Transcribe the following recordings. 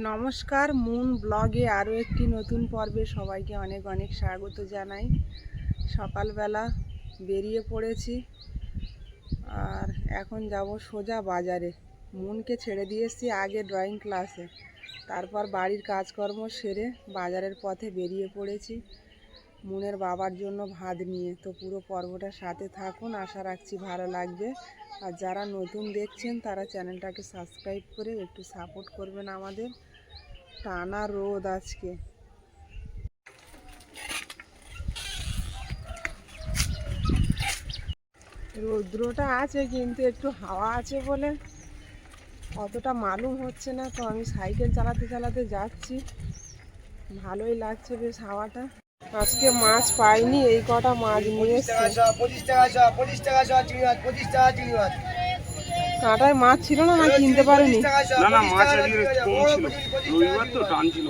নমস্কার, মুন ব্লগে আরও একটি নতুন পর্বে সবাইকে অনেক অনেক স্বাগত জানাই। সকালবেলা বেরিয়ে পড়েছি আর এখন যাব সোজা বাজারে। মুনকে ছেড়ে দিয়েছি আগে ড্রয়িং ক্লাসে। তারপর বাড়ির কাজকর্ম সেরে বাজারের পথে বেরিয়ে পড়েছি। মুনের বাবার জন্য ভাত নিয়ে। তো পুরো পর্বটার সাথে থাকুন, আশা রাখছি ভালো লাগবে। আর যারা নতুন দেখছেন, তারা চ্যানেলটাকে সাবস্ক্রাইব করে একটু সাপোর্ট করবেন আমাদের। টানা রোদ আজকে। রৌদ্রটা আছে কিন্তু একটু হাওয়া আছে বলে অতটা মালুম হচ্ছে না। তো আমি সাইকেল চালাতে চালাতে যাচ্ছি। ভালোই লাগছে বেশ হাওয়াটা। আজকে মাছ পাইনি এই কটা মাছ নিয়ে কাঁটায় মাছ ছিল না না কিনতে পারিনি? না না মাছ আজকে কম ছিল। রবিবার তো টান ছিল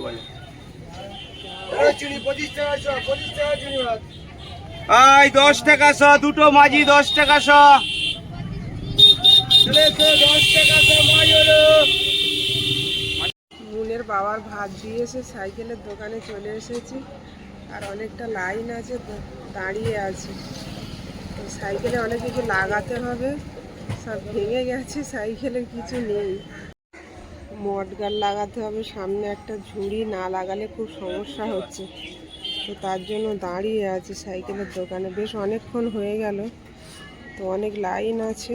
আই দশ টাকা শ দুটো মাঝি দশ টাকা শ দশ টাকা হলো। মুনের বাবার ভাত দিয়েছে সাইকেলের দোকানে চলে এসেছি। আর অনেকটা লাইন আছে দাঁড়িয়ে আছে। তো সাইকেলে অনেক কিছু লাগাতে হবে, সব ভেঙে গেছে সাইকেলের কিছু নেই। মটগার লাগাতে হবে, সামনে একটা ঝুড়ি না লাগালে খুব সমস্যা হচ্ছে। তো তার জন্য দাঁড়িয়ে আছে সাইকেলের দোকানে। বেশ অনেকক্ষণ হয়ে গেল, তো অনেক লাইন আছে।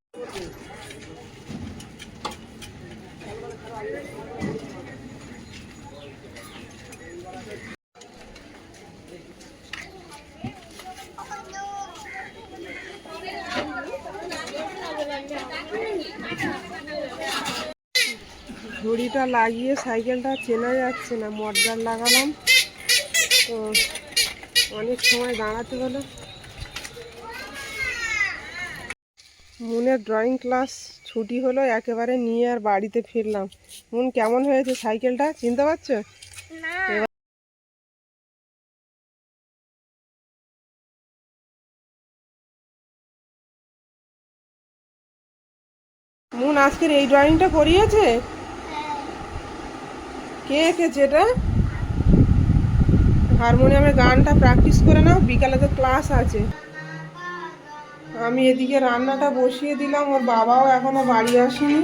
ঘড়িটা লাগিয়ে সাইকেলটা চেনা যাচ্ছে না মটগার লাগালাম। তো অনেক সময় দাঁড়াতে হলো। মনের ড্রয়িং ক্লাস ছুটি হলো একেবারে নিয়ে আর বাড়িতে ফিরলাম। মন কেমন হয়েছে সাইকেলটা? চিনতে পারছ? মুন আজকের এই ড্রয়িংটা করিয়েছে? কে এঁকেছে এটা গানটা প্র্যাকটিস করে নাও, বিকালে তো ক্লাস আছে। আমি এদিকে রান্নাটা বসিয়ে দিলাম, ওর বাবাও এখনও বাড়ি আসেনি।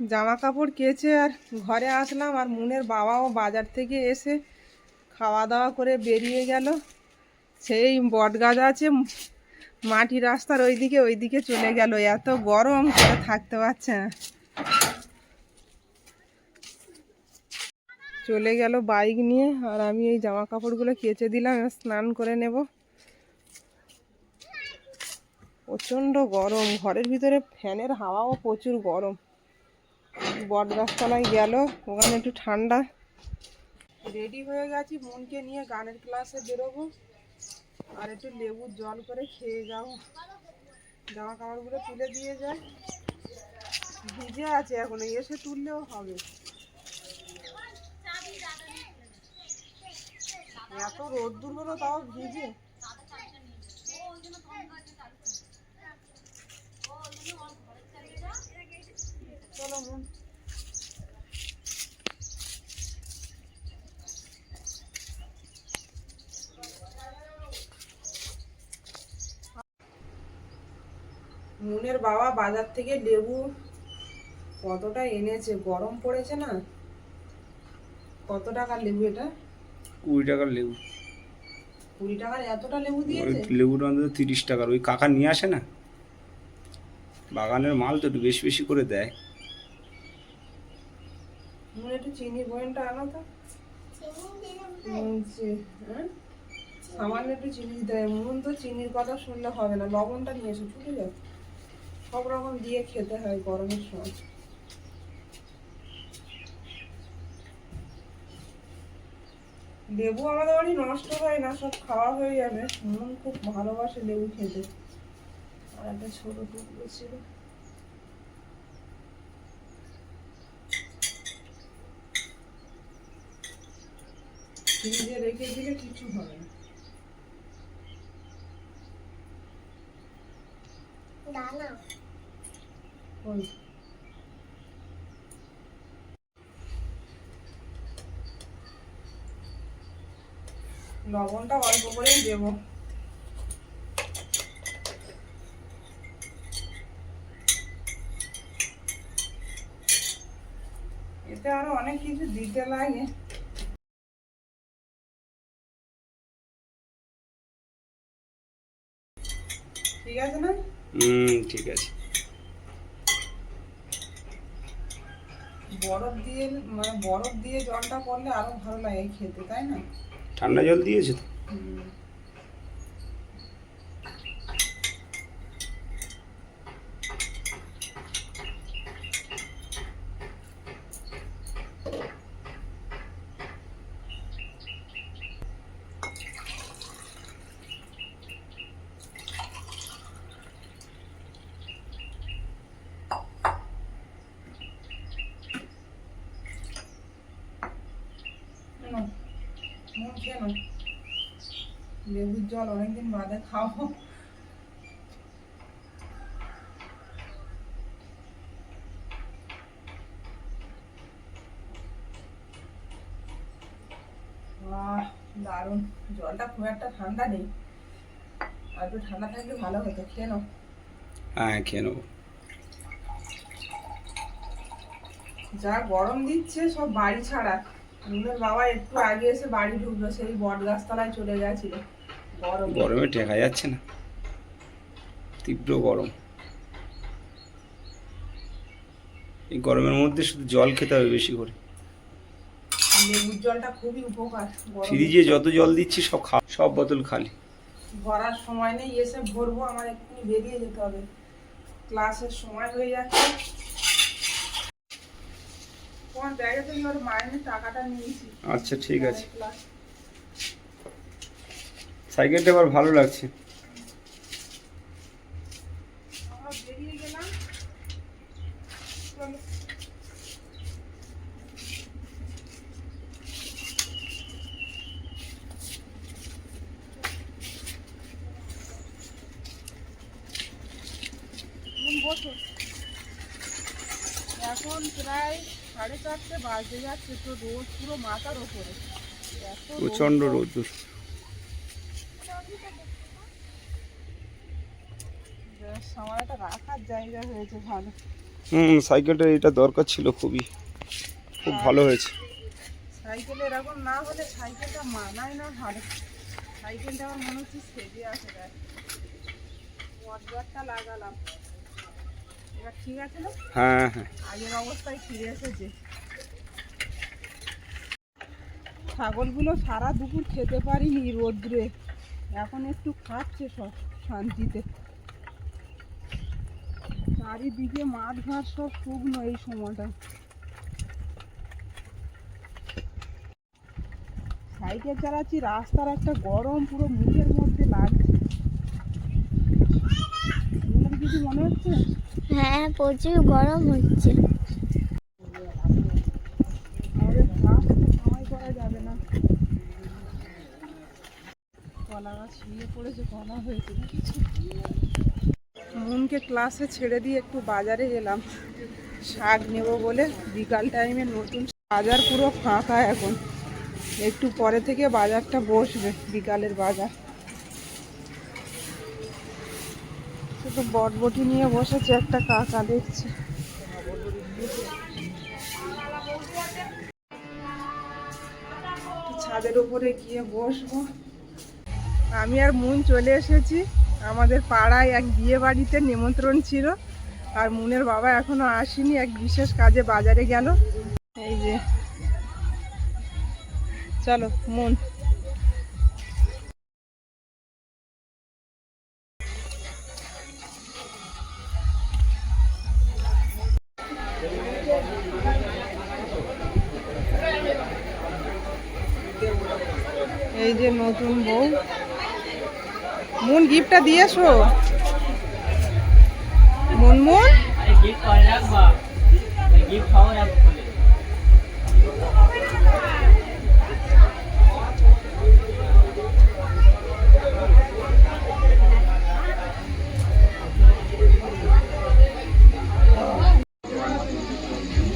জামা কাপড় কেচে আর ঘরে আসলাম, আর মুনের বাবাও বাজার থেকে এসে খাওয়া দাওয়া করে বেরিয়ে গেল। সেই বট গাছ আছে মাটি রাস্তার ওইদিকে ওইদিকে চলে গেল, এত গরম করে থাকতে পারছে না। চলে গেল বাইক নিয়ে, আর আমি এই জামা কাপড়গুলো কেচে দিলাম স্নান করে নেব। প্রচণ্ড গরম, ঘরের ভিতরে ফ্যানের হাওয়াও প্রচুর গরম। বট গাছতলায় গেল, ওখানে একটু ঠান্ডা। রেডি হয়ে গেছি, মনকে নিয়ে গানের ক্লাসে বেরোবো। আর একটু লেবুর জল করে খেয়ে যাও। জামা কাপড়গুলো তুলে দিয়ে যায়। ভিজে আছে এখন এসে তুললেও হবে। এত রোদ্দুর হলো, তাও ভিজে। চলো মন মুনের বাবা বাজার থেকে লেবু কতটা এনেছে? গরম পড়েছে না? কত টাকার লেবু এটা? কুড়ি টাকার লেবু। কুড়ি টাকার এতটা লেবু দিয়েছে? লেবুটা অন্তত তিরিশ টাকার। ওই কাকা নিয়ে আসে না? বাগানের মাল তো একটু বেশি বেশি করে দেয়। মুন একটু চিনি বয়নটা আনো তো। হ্যাঁ? সামান্য একটু চিনি দেয়। মন তো চিনির কথা শুনলে হবে না। লবণটা নিয়ে এসো ছুটে যাও সব রকম দিয়ে খেতে হয় গরমের সময়। লেবু আমাদের বাড়ি নষ্ট হয় না, সব খাওয়া হয়ে যাবে। মন খুব ভালোবাসে লেবু খেতে। আর একটা ছোট টুকরো ছিল। রেখে দিলে কিছু হবে না। ওই লবণটা অল্প করেই দেবো। এতে আরও অনেক কিছু দিতে লাগে। ঠিক আছে না? হুম, ঠিক আছে। বরফ দিয়ে মানে বরফ দিয়ে জলটা করলে আরও ভালো লাগে খেতে তাই না? ঠান্ডা জল দিয়েছে তো হুম। নাও, নাও। লেবুর জল অনেকদিন বাদে খাব। দারুণ। জলটা খুব একটা ঠান্ডা নেই। আর একটু ঠান্ডা থাকলে ভালো হতো খেয়ে নাও। হ্যাঁ খেয়ে নেব। যা গরম দিচ্ছে সব বাড়ি ছাড়া। বাবা একটু আগে এসে বাড়ি ঢুকলো সেই বট গাছতলায় চলে গেছিল। গরম গরমে টেকা যাচ্ছে না। তীব্র গরম। এই গরমের মধ্যে শুধু জল খেতে হবে বেশি করে। লেবুর জলটা খুবই উপকার ফ্রিজে যত জল দিচ্ছি সব খা সব বোতল খালি। ভরার সময় নেই এসে ভরবো আমার এক্ষুনি বেরিয়ে যেতে হবে। ক্লাসের সময় হয়ে যাচ্ছে। তোমার ব্যাগে থেকে ওর মাইনের টাকাটা নিয়েছি। আচ্ছা ঠিক আছে। সাইকেলটা আবার ভালো লাগছে। এখন প্রায় সাড়ে চারটে বাজে যাচ্ছে তো রোদ পুরো মাথার ওপরে। প্রচণ্ড রোদ্দুর আমার একটা রাখার জায়গা হয়েছে ভালো। হুম সাইকেলটা এটা দরকার ছিল খুবই। খুব ভালো হয়েছে। সাইকেল এরকম না হলে সাইকেলটা মানায় না ভালো। সাইকেলটা আমার মনে হচ্ছে সেজে আসে লাগালাম। হ্যাঁ হ্যাঁ। আগের অবস্থায় ফিরে এসেছে। ছাগলগুলো সারা দুপুর খেতে পারিনি রোদ্রে। এখন একটু খাচ্ছে সব শান্তিতে। চারিদিকে মাঠ ঘাট সব শুকনো এই সময়টা। সাইকেল চালাচ্ছি রাস্তার একটা গরম পুরো মুখের মধ্যে লাগছে। মনে হচ্ছে হ্যাঁ প্রচুর গরম হচ্ছে। মনকে ক্লাসে ছেড়ে দিয়ে একটু বাজারে গেলাম শাক নেব বলে বিকাল টাইমে নতুন বাজার পুরো ফাঁকা এখন। একটু পরে থেকে বাজারটা বসবে বিকালের বাজার। শুধু বটবটি নিয়ে বসেছে, একটা কাকা দেখছে। ছাদের উপরে গিয়ে বসবো। আমি আর মুন চলে এসেছি। আমাদের পাড়ায় এক বিয়ে বাড়িতে নিমন্ত্রণ ছিল, আর মুনের বাবা এখনও আসেনি, এক বিশেষ কাজে বাজারে গেল। এই যে। চলো, মন। নতুন বউ? মন গিফটটা দিয়েছ? মন মন খাওয়া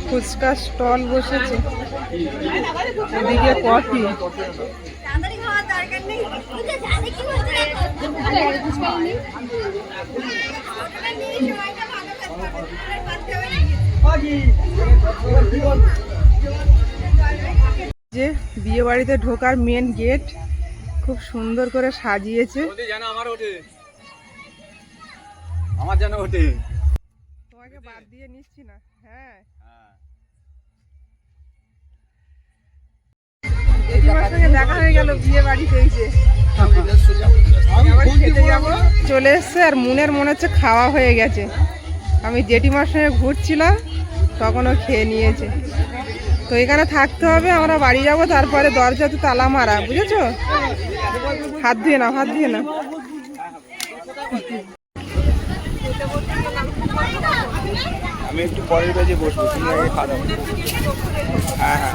ফুচকা স্টল বসেছে। এদিকে কফি। যে বিয়ে বাড়িতে ঢোকার মেন গেট খুব সুন্দর করে সাজিয়েছে। আমার যেন ওঠে। তোমাকে বাদ দিয়ে নিচ্ছি না হ্যাঁ। চলে এসছে আর মনের মনে হচ্ছে খাওয়া হয়ে গেছে। আমি জেঠিমার সঙ্গে ঘুরছিলাম তখন ও খেয়ে নিয়েছে। তো এখানে থাকতে হবে, আমরা বাড়ি যাব, তারপরে দরজাতে তালা মারা, বুঝেছ? হাত ধুয়ে নাও, হাত ধুয়ে নাও। আমি একটু পরের বেজে বসবো, তুমি দাও হ্যাঁ।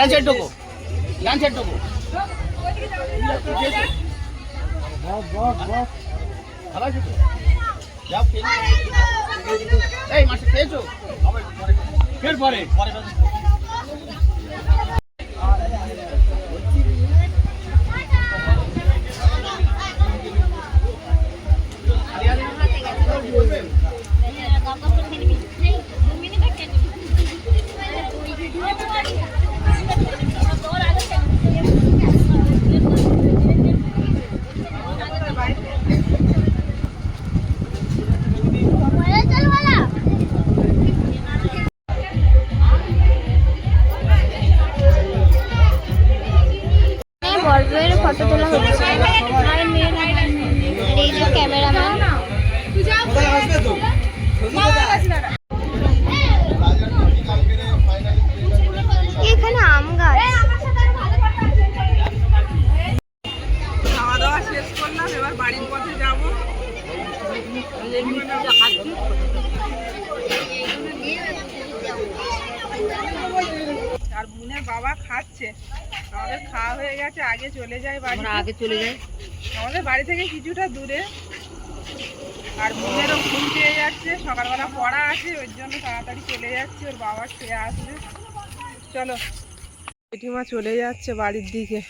ডান সাইড ঢোকো ডান সাইড ঢোকো। এই মাসে খেয়েছো ফের পরে পরে বড়দের আর মুনের বাবা খাচ্ছে। আমাদের খাওয়া হয়ে গেছে আগে চলে যাই বাড়ি আগে চলে যাই। আমাদের বাড়ি থেকে কিছুটা দূরে। আর মুনেরও ঘুম পেয়ে যাচ্ছে সকালবেলা পড়া আছে ওর জন্য তাড়াতাড়ি চলে যাচ্ছে ওর বাবা খেয়ে আসবে। চলো জেঠিমা চলে যাচ্ছে বাড়ির দিকে।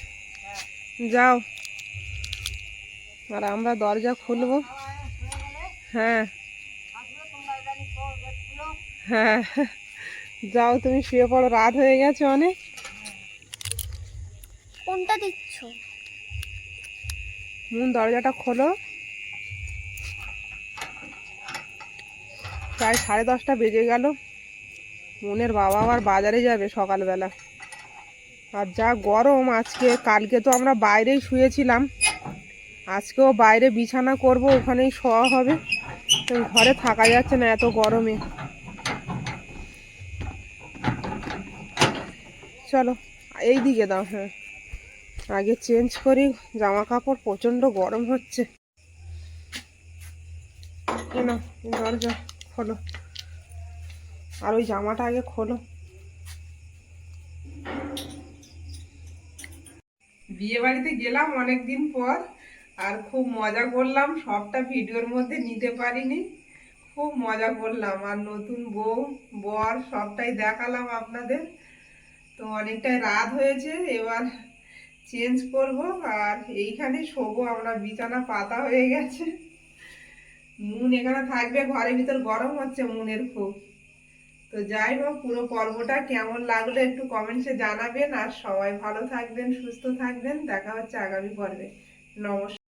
যাও। আর আমরা দরজা খুলবো। হ্যাঁ। হ্যাঁ। যাও তুমি শুয়ে পড়ো রাত হয়ে গেছে অনেক। কোনটা দিচ্ছ? মন দরজাটা খোলো। প্রায় সাড়ে দশটা বেজে গেল। মনের বাবা আবার বাজারে যাবে সকালবেলা। আর যা গরম আজকে কালকে তো আমরা বাইরেই শুয়েছিলাম। আজকেও বাইরে বিছানা করব, ওখানেই শোয়া হবে। ঘরে থাকা যাচ্ছে না এত গরমে। চলো এই দিকে দাও হ্যাঁ। আগে চেঞ্জ করি জামা কাপড় প্রচণ্ড গরম হচ্ছে। এই দরজা খোলো। আর ওই জামাটা আগে খোলো। বিয়ে বাড়িতে গেলাম অনেক দিন পর। আর খুব মজা করলাম, সবটা ভিডিওর মধ্যে নিতে পারিনি। খুব মজা করলাম, আর নতুন বউ, বর, সবটাই দেখালাম আপনাদের। তো অনেকটাই রাত হয়েছে, এবার চেঞ্জ করব, আর এইখানে শোবো, আমরা বিছানা পাতা হয়ে গেছে। মুন এখানে থাকবে, ঘরের ভিতর গরম হচ্ছে মুনের খুব। তো যাই হোক, পুরো পর্বটা কেমন লাগল একটু কমেন্টসে জানাবেন, আর সবাই ভালো থাকবেন, সুস্থ থাকবেন, দেখা হচ্ছে আগামী পর্বে। নমস্কার।